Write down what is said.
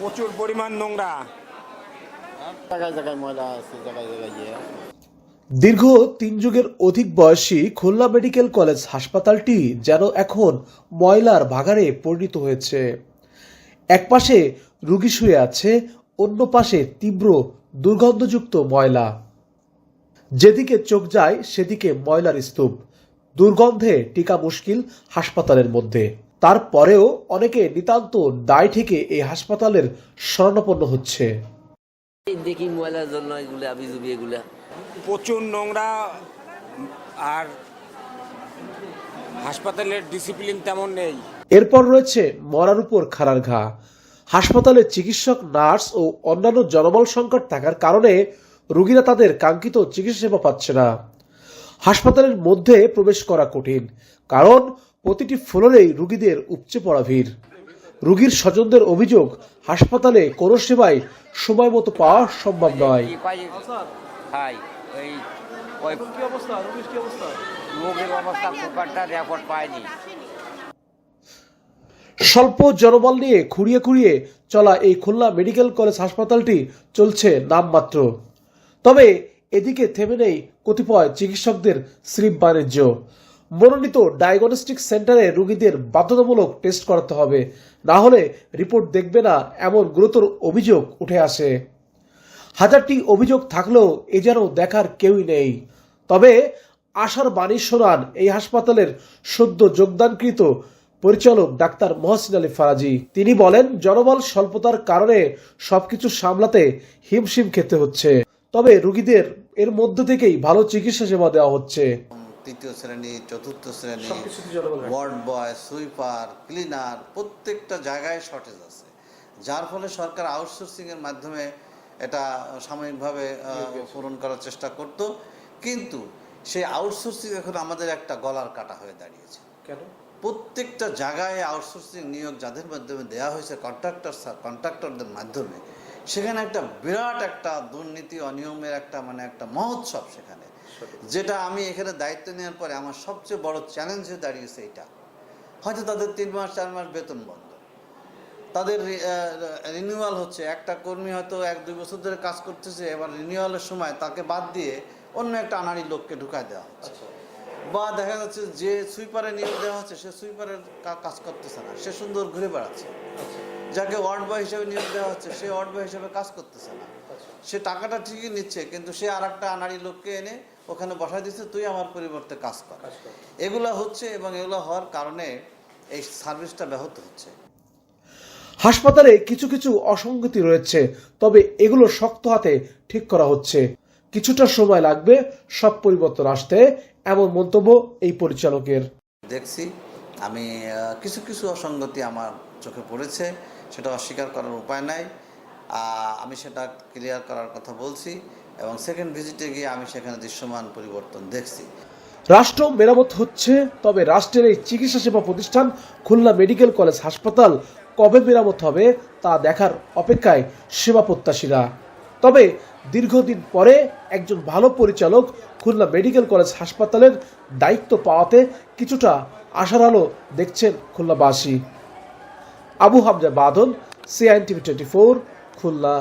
প্রচুর পরিমাণ নোংরা। জায়গায় জায়গায় ময়লা আছে জায়গায় জায়গায় ইয়ে দীর্ঘ তিন যুগের অধিক বয়সী খুলনা মেডিকেল কলেজ হাসপাতালটি যেন এখন ময়লার ভাগারে পরিণত হয়েছে। এক পাশে রুগী শুয়ে আছে অন্য পাশে তীব্র দুর্গন্ধযুক্ত ময়লা। যেদিকে চোখ যায় সেদিকে ময়লার স্তূপ। দুর্গন্ধে টিকা মুশকিল হাসপাতালের মধ্যে। তারপরেও অনেকে নিতান্ত দায় থেকে এই হাসপাতালের শরণাপন্ন হচ্ছে। দেখি ময়লার জন্য এগুলো আবি জুবি এগুলা। প্রচুর নোংরা আর হাসপাতালের ডিসিপ্লিন তেমন নেই। এরপর রয়েছে মরার উপর খাড়ার ঘা। হাসপাতালে চিকিৎসক নার্স ও অন্যান্য জনবল সংকট থাকার কারণে রোগীরা তাদের কাঙ্ক্ষিত চিকিৎসা সেবা পাচ্ছে না। হাসপাতালের মধ্যে প্রবেশ করা কঠিন কারণ প্রতিটি ফ্লোরেই রুগীদের উপচে পড়া ভিড়। রুগীর স্বজনদের অভিযোগ হাসপাতালে কোনো সেবাই সময় মতো পাওয়া সম্ভব নয়। স্বল্প জনবল নিয়ে খুঁড়িয়ে খুঁড়িয়ে চলা এই খুলনা মেডিকেল কলেজ হাসপাতালটি চলছে নামমাত্র। তবে এদিকে থেমে নেই কতিপয় চিকিৎসকদের স্লিপ বাণিজ্য। মনোনীত ডায়াগনস্টিক সেন্টারে রোগীদের বাধ্যতামূলক টেস্ট করাতে হবে। না হলে রিপোর্ট দেখবে না, এমন গুরুতর অভিযোগ উঠে আসে। হাজারটি অভিযোগ থাকলেও এ যেন দেখার কেউই নেই। তবে আশার বাণী শোনান এই হাসপাতালের সদ্য যোগদানকৃত পরিচালক ডাক্তার মহসিন আলী ফারাজি। তিনি বলেন, জনবল স্বল্পতার কারণে সবকিছু সামলাতে হিমশিম খেতে হচ্ছে। তবে রোগীদের এর মধ্য থেকেই ভালো চিকিৎসা সেবা দেওয়া হচ্ছে। তৃতীয় শ্রেণি চতুর্থ শ্রেণি। ওয়ার্ড বয় সুইপার ক্লিনার প্রত্যেকটা জায়গায় শর্টেজ আছে। যার ফলে সরকার আউটসোর্সিং এর মাধ্যমে এটা সাময়িকভাবে পূরণ করার চেষ্টা করত। কিন্তু সেই আউটসোর্সিং এখন আমাদের একটা গলার কাটা হয়ে দাঁড়িয়েছে। কেন? প্রত্যেকটা জায়গায় আউটসোর্সিং নিয়োগ যাদের মাধ্যমে দেওয়া হয়েছে কন্ট্রাক্টর কন্ট্রাক্টরদের মাধ্যমে সেখানে একটা বিরাট একটা দুর্নীতি অনিয়মের একটা মানে একটা মহোৎসব সেখানে। যেটা আমি এখানে দায়িত্ব নেওয়ার পরে আমার সবচেয়ে বড় চ্যালেঞ্জ হয়ে দাঁড়িয়েছে এটা হয়তো তাদের তিন মাস চার মাস বেতন বন্ধ। তাদের রিনিউয়াল হচ্ছে। একটা কর্মী হয়তো এক দুই বছর ধরে কাজ করতেছে এবার রিনিউয়ালের সময় তাকে বাদ দিয়ে অন্য একটা আনাড়ি লোককে ঢুকায় দেওয়া হচ্ছে। বা দেখা যাচ্ছে যে সুইপারে নিয়োগ দেওয়া হচ্ছে সে সুইপারের কাজ করতেছে না। সে সুন্দর ঘুরে বেড়াচ্ছে। যাকে ওয়ার্ড বয় হিসেবে নিয়োগ দেওয়া হচ্ছে সে ওয়ার্ড বয় হিসেবে কাজ করতেছে না। সে টাকাটা ঠিকই নিচ্ছে কিন্তু সে আর একটা আনাড়ি লোককে এনে ওখানে বসায় দিচ্ছে তুই আমার পরিবর্তে কাজ কর। এগুলো হচ্ছে এবং এগুলো হওয়ার কারণে এই সার্ভিসটা ব্যাহত হচ্ছে। হাসপাতালে কিছু কিছু অসঙ্গতি রয়েছে তবে এগুলো শক্ত হাতে ঠিক করা হচ্ছে। কিছুটা সময় লাগবে সব পরিবর্তন আসতে এমন মন্তব্য এই পরিচালকের। দেখছি আমি কিছু কিছু অসঙ্গতি আমার চোখে পড়েছে। সেটা অস্বীকার করার উপায় নাই। আমি সেটা ক্লিয়ার করার কথা বলছি এবং সেকেন্ড ভিজিটে গিয়ে আমি সেখানে দৃশ্যমান পরিবর্তন দেখছি। রাষ্ট্র মেরামত হচ্ছে, তবে রাষ্ট্রের এই চিকিৎসা সেবা প্রতিষ্ঠান খুলনা মেডিকেল কলেজ হাসপাতাল কবে মেরামত হবে তা দেখার অপেক্ষায় সেবা প্রত্যাশীরা। তবে দীর্ঘদিন পরে একজন ভালো পরিচালক খুলনা মেডিকেল কলেজ হাসপাতালের দায়িত্ব পাওয়াতে কিছুটা আশার আলো দেখছেন খুলনাবাসী। আবু হামজা বাদল সিআইন টিভি টোয়েন্টি ফোর খুলনা।